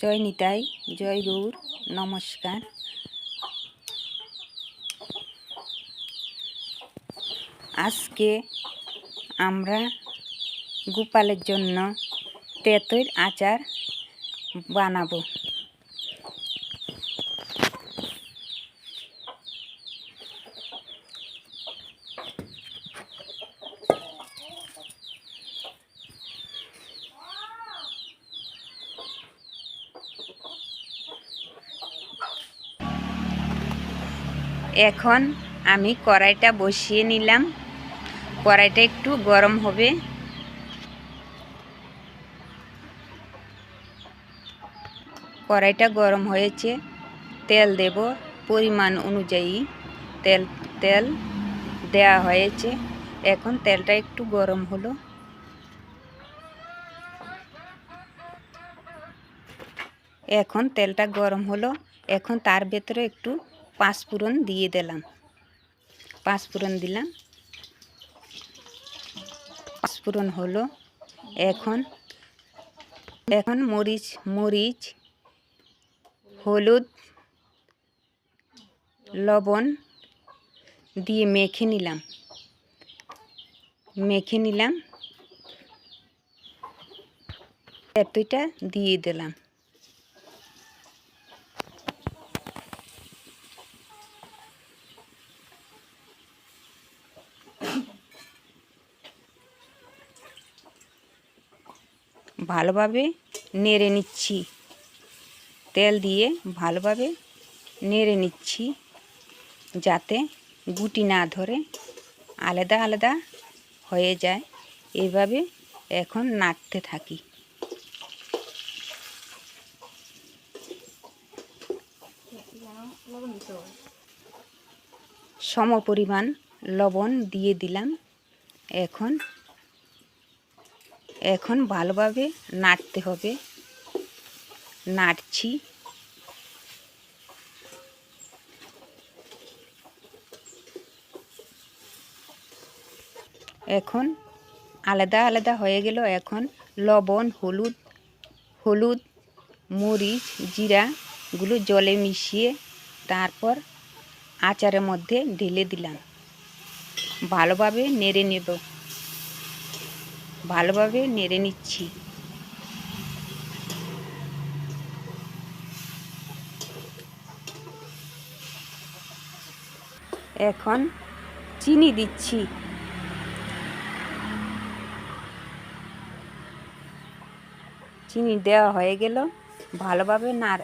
জয় নিতাই জয় গৌর নমস্কার। আজকে আমরা গোপালের জন্য তেঁতুর আচার বানাবো। এখন আমি কড়াইটা বসিয়ে নিলাম। কড়াইটা একটু গরম হবে। কড়াইটা গরম হয়েছে। তেল দেব পরিমাণ অনুযায়ী। তেল তেল দেয়া হয়েছে। এখন তেলটা একটু গরম হলো। এখন তেলটা গরম হলো। এখন তার ভেতরে একটু পাঁচফোড়ন দিয়ে দিলাম। পাঁচ পাঁচফোড়ন দিলাম। পাঁচ পাঁচফোড়ন হলো এখন এখন মরিচ মরিচ, হলুদ, লবণ দিয়ে মেখে নিলাম। মেখে নিলাম। এতটা দিয়ে দিলাম। ভালোভাবে নেড়ে নিচ্ছি। তেল দিয়ে ভালোভাবে নেড়ে নিচ্ছি যাতে গুটি না ধরে আলাদা আলাদা হয়ে যায়। এইভাবে এখন নাড়তে থাকি। সম পরিমাণ লবণ দিয়ে দিলাম। এখন এখন ভালোভাবে নাড়তে হবে। নাড়ছি। এখন আলাদা আলাদা হয়ে গেল এখন লবণ, হলুদ হলুদ, মরিচ জিরাগুলো জলে মিশিয়ে তারপর আচারের মধ্যে ঢেলে দিলাম। ভালোভাবে নেড়ে নেব। ভালোভাবে নেড়ে নিচ্ছি। এখন চিনি দিচ্ছি। চিনি দেওয়া হয়ে গেল। ভালোভাবে নাড়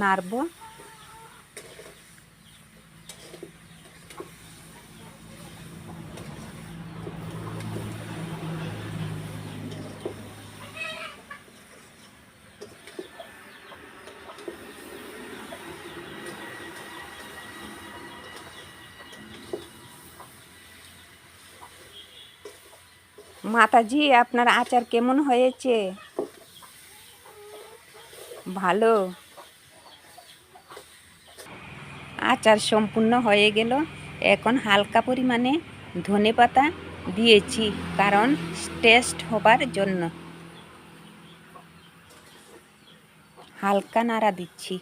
নাড়ব। মাতাজি, আপনার আচার কেমন হয়েছে? ভালো। আচার সম্পূর্ণ হয়ে গেল। এখন হালকা পরিমাণে ধনে পাতা দিয়েছি, কারণ টেস্ট হবার জন্য। হালকা নাড়া দিচ্ছি।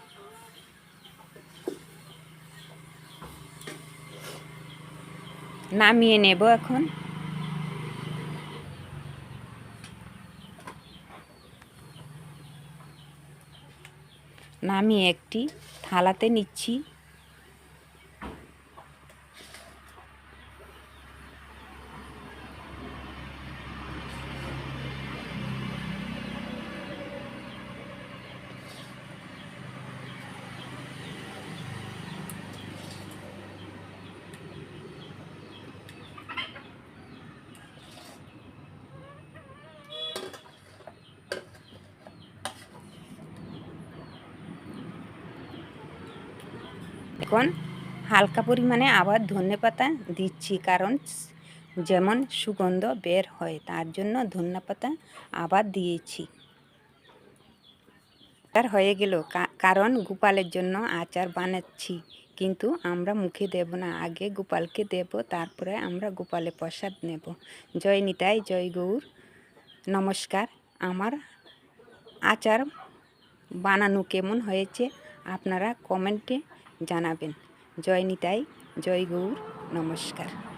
নামিয়ে নেব এখন। নামিয়ে একটি থালাতে নিচ্ছি। এখন হালকা পরিমাণে আবার ধনে পাতা দিচ্ছি কারণ যেমন সুগন্ধ বের হয়, তার জন্য ধনে পাতা আবার দিয়েছি। আচার হয়ে গেল কারণ গোপালের জন্য আচার বানাচ্ছি, কিন্তু আমরা মুখে দেব না। আগে গোপালকে দেব, তারপরে আমরা গোপালে প্রসাদ নেব। জয় নিতাই জয় গৌর, নমস্কার। আমার আচার বানানো কেমন হয়েছে, আপনারা কমেন্টে জানাবেন। জয় নিতাই জয় গৌর নমস্কার।